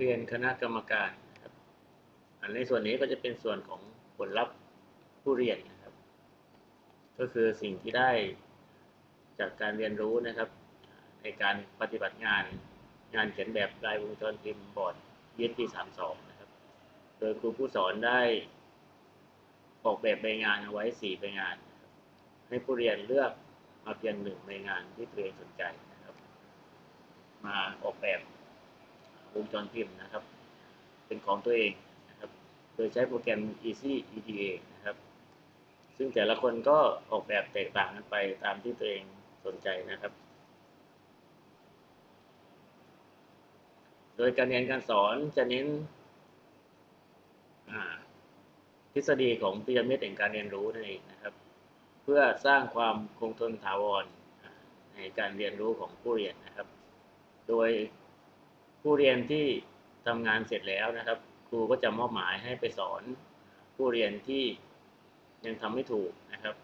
เรียนคณะกรรมการนะครับอันในส่วนนี้ก็จะเป็นส่วนของผลลัพธ์ผู้เรียนนะครับ ก็คือสิ่งที่ได้จากการเรียนรู้นะครับ ในการปฏิบัติงานงานเขียนแบบลายวงจรพิมพ์บอร์ด ESP 32นะครับ โดยครูผู้สอนได้ออกแบบใบงานเอาไว้4ใบงาน ให้ผู้เรียนเลือกมาเพียงหนึ่งใบงานที่ตัวเองสนใจนะครับ มาออกแบบ วงจรพิมพ์นะครับ เป็นของตัวเองนะครับ โดยใช้โปรแกรม Easy EDA นะครับ ซึ่งแต่ละคนก็ออกแบบแตกต่างกันไปตามที่ตัวเองสนใจนะครับ โดยการเรียนการสอนจะเน้นทฤษฎีของพีระมิดแห่งการเรียนรู้นั่นเองนะครับ เพื่อสร้างความคงทนถาวรในการเรียนรู้ของผู้เรียนนะครับ โดย ผู้เรียนที่ทำงานเสร็จแล้วนะครับ ครูก็จะมอบหมายให้ไปสอน ผู้เรียนที่ยังทำไม่ถูกนะครับ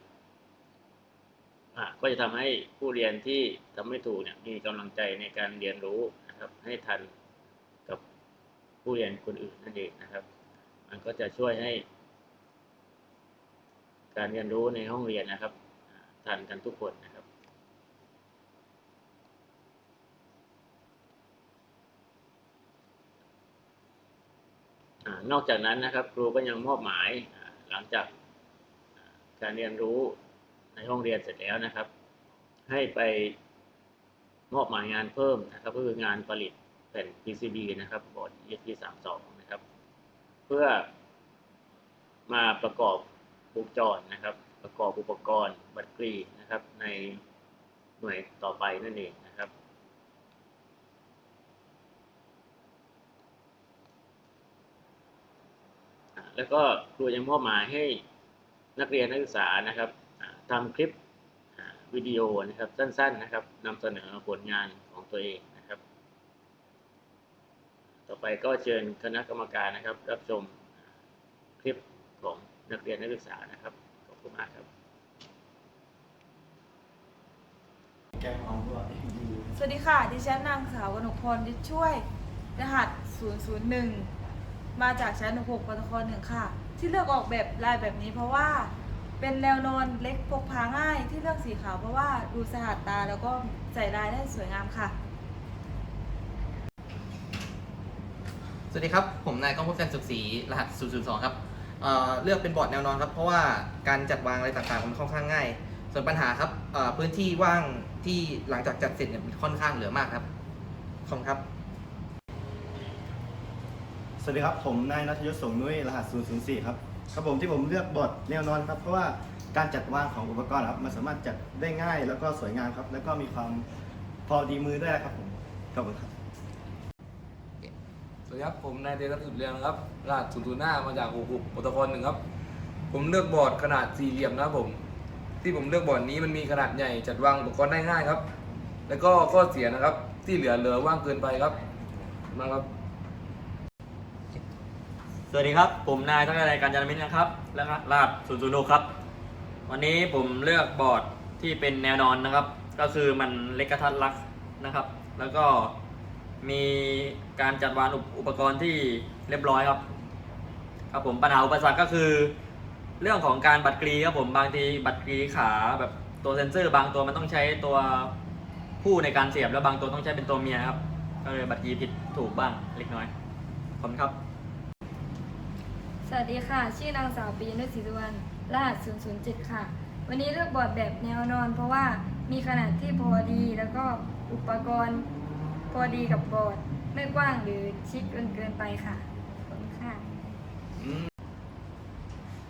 ก็จะทำให้ผู้เรียนที่ทำไม่ถูกเนี่ยมีกำลังใจในการเรียนรู้นะครับ ให้ทันกับผู้เรียนคนอื่นนั่นเองนะครับ มันก็จะช่วยให้ การเรียนรู้ในห้องเรียนนะครับ ทันกันทุกคนนะครับ นอกจากนั้นนะครับ ครูก็ยังมอบหมายหลังจากการเรียนรู้ในห้องเรียนเสร็จแล้วนะครับ ให้ไปมอบหมายงานเพิ่มนะครับก็คืองานผลิตแผ่น PCB นะครับบอร์ด ESP 32 นะครับ เพื่อมาประกอบวงจรนะครับ ประกอบอุปกรณ์บัตรกรีนะครับ ในหน่วยต่อไปนั่นเองนะครับ อ่า แล้วก็ครูยังมอบหมายให้นักเรียนนักศึกษานะครับอ่าทำคลิปอ่าวิดีโอนะครับสั้นๆนะครับนำเสนอผลงานของตัวเองนะครับ ต่อไปก็เชิญคณะกรรมการนะครับ รับชมคลิปของนักเรียนนักศึกษานะครับขอบคุณมากครับแกงของพวกยูสวัสดีค่ะ ดิฉันนางสาวกนกพรดิช่วย รหัส 001 มาจากชั้น 6ปตคหนึ่งค่ะ ที่เลือกออกแบบลายแบบนี้เพราะว่าเป็นแนวนอนเล็กพกพาง่ายที่เลือกสีขาวเพราะว่าดูสะอาดตาแล้วก็ใส่ลายได้สวยงามค่ะ สวัสดีครับ ผมนายก้องพบแสนสุขศรีรหัส 002 ครับเอ่อเลือกเป็นบอร์ดแนวนอนครับ เพราะว่าการจัดวางอะไรต่างๆมันค่อนข้างง่าย ส่วนปัญหาครับเอ่อพื้นที่ว่างที่หลังจากจัดเสร็จเนี่ยมันค่อนข้างเหลือมากครับขอบคุณครับ สวัสดีครับ ผมนายนัทยศสงนุ้ยรหัส 004 ครับครับผมที่ผมเลือกบอร์ดแนวนอนครับ เพราะว่าการจัดวางของอุปกรณ์ครับมันสามารถจัดได้ง่ายแล้วก็สวยงามครับ แล้วก็มีความพอดีมือด้วยครับผมขอบคุณครับสวัสดีครับผมนายเตชะสุดเรียงครับรหัสศูนย์ศูนย์หน้ามาจากหกหกปตคหนึ่งครับ ผมเลือกบอร์ดขนาดสี่เหลี่ยมนะครับผม ที่ผมเลือกบอร์ดนี้มันมีขนาดใหญ่จัดวางอุปกรณ์ได้ง่ายครับ แล้วก็ข้อเสียนะครับ ที่เหลือเหลือว่างเกินไปครับมาครับ วัสดีครับ ผมนายทักษะการจารมิตรนะครับและรหัส006ครับ วันนี้ผมเลือกบอร์ดที่เป็นแนวนอนนะครับ ก็คือมันเล็กกระทัดรัดนะครับ แล้วก็มีการจัดวางอุปอุปกรณ์ที่เรียบร้อยครับ ครับผมปัญหาอุปสรรคก็คือ เรื่องของการบัตรกรีครับผมบางทีบัตรกรีขาแบบตัวเซนเซอร์ บางตัวมันต้องใช้ตัวผู้ในการเสียบแล้วบางตัวต้องใช้เป็นตัวเมียครับ ก็เลยบัตรกรีผิดถูกบ้างเล็กน้อยขอบคุณครับ สวัสดีค่ะ ชื่อนางสาวปีนุชศรีสุวรรณรหัส 007 ค่ะ วันนี้เลือกบอร์ดแบบแนวนอน เพราะว่ามีขนาดที่พอดีแล้วก็อุปกรณ์พอดีกับบอร์ด ไม่กว้างหรือชิดจนเกินไปค่ะขอบคุณค่ะ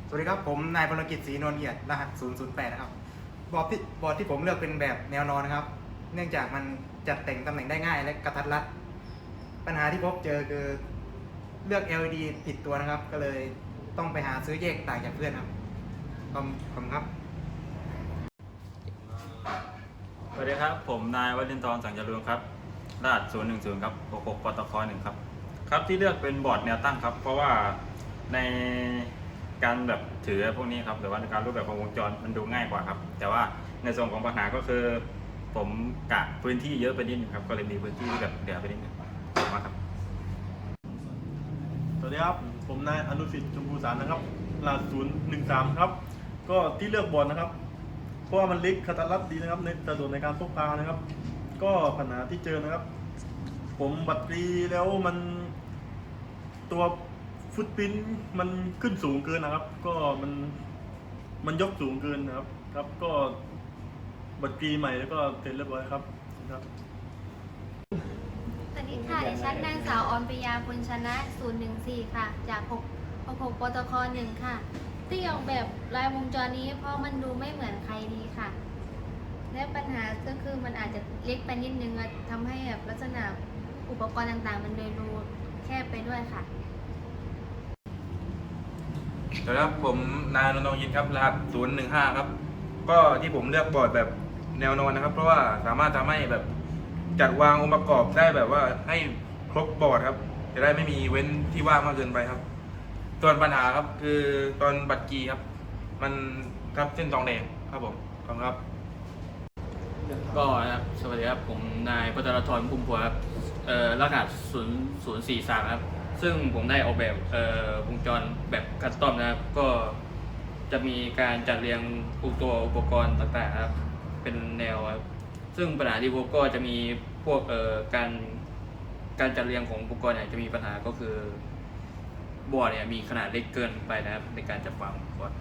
สวัสดีครับ ผมนายพลกิจศรีนวลเอียดรหัส 008 นะครับ บอร์ดที่บอร์ดที่ผมเลือกเป็นแบบแนวนอนนะครับ เนื่องจากมันจัดแต่งตำแหน่งได้ง่ายและกระทัดรัด ปัญหาที่พบเจอคือ เลือก LED ผิดตัวนะครับ ก็เลยต้องไปหาซื้อแยกต่างจากเพื่อนครับขอบขอบคุณครับ สวัสดีครับ ผมนายวรินทร์สังจรุนครับรหัส010ครับ66ปตค1ครับ ครับที่เลือกเป็นบอร์ดแนวตั้งครับ เพราะว่าในการแบบถือพวกนี้ครับหรือว่าในการรูปแบบของวงจรมันดูง่ายกว่าครับ แต่ว่าในส่วนของปัญหาก็คือ ผมกะพื้นที่เยอะไปนิดนึงครับ ก็เลยมีพื้นที่ที่แบบเหลือไปนิดนึงขอบคุณมากครับ วัส ดีครับ ผมนายอนุสิทธิ์ชมพูสารนะครับรหัสศูนย์หนึ่งสามครับ ก็ที่เลือกบอร์ดนะครับ เพราะว่ามันเล็กคาตาลัดดีนะครับ ในสะดวกในการพกพานะครับ ก็ปัญหาที่เจอนะครับ ผมบัตรีแล้วมันตัวฟุตปรินมันขึ้นสูงเกินนะครับ ก็มันมันยกสูงเกินนะครับ ครับก็บัตรีใหม่แล้วก็เสร็จเรียบร้อยครับครับ ค่ะดิฉันนางสาวออนปยาบุญชนะ 014 ค่ะ จาก6 6ปตค1ค่ะ ที่ออกแบบลายวงจรนี้เพราะมันดูไม่เหมือนใครดีค่ะ และปัญหาก็คือมันอาจจะเล็กไปนิดนึงทำให้แบบลักษณะอุปกรณ์ต่างๆ มันเลยดูแคบไปด้วยค่ะสวัสดีครับผมนายนนทยินครับรหัส015 ครับ ก็ที่ผมเลือกบอร์ดแบบแนวนอนนะครับ เพราะว่าสามารถทำให้แบบ จัดวางองค์ประกอบได้แบบว่าให้ครบบอร์ดครับ จะได้ไม่มีเว้นที่ว่างมากเกินไปครับส่วนปัญหาครับคือตอนบัตรกีครับ มันทับเส้นทองแดงครับผมขอบคุณครับ ก็นะครับสวัสดีครับ ผมนายพัทรธรภูมิพัวครับเอ่อรหัส0 0 4 3ครับ ซึ่งผมได้ออกแบบเอ่อวงจรแบบคัสตอมนะครับ ก็จะมีการจัดเรียงตัวอุปกรณ์ต่างๆครับ เป็นแนวครับ ซึ่งปัญหาที่พบก็จะมีพวกเอ่อการการจัดเรียงของอุปกรณ์เนี่ยจะมีปัญหาก็คือบอร์ดเนี่ยมีขนาดเล็กเกินไปนะครับในการจัดวางอุปกรณ์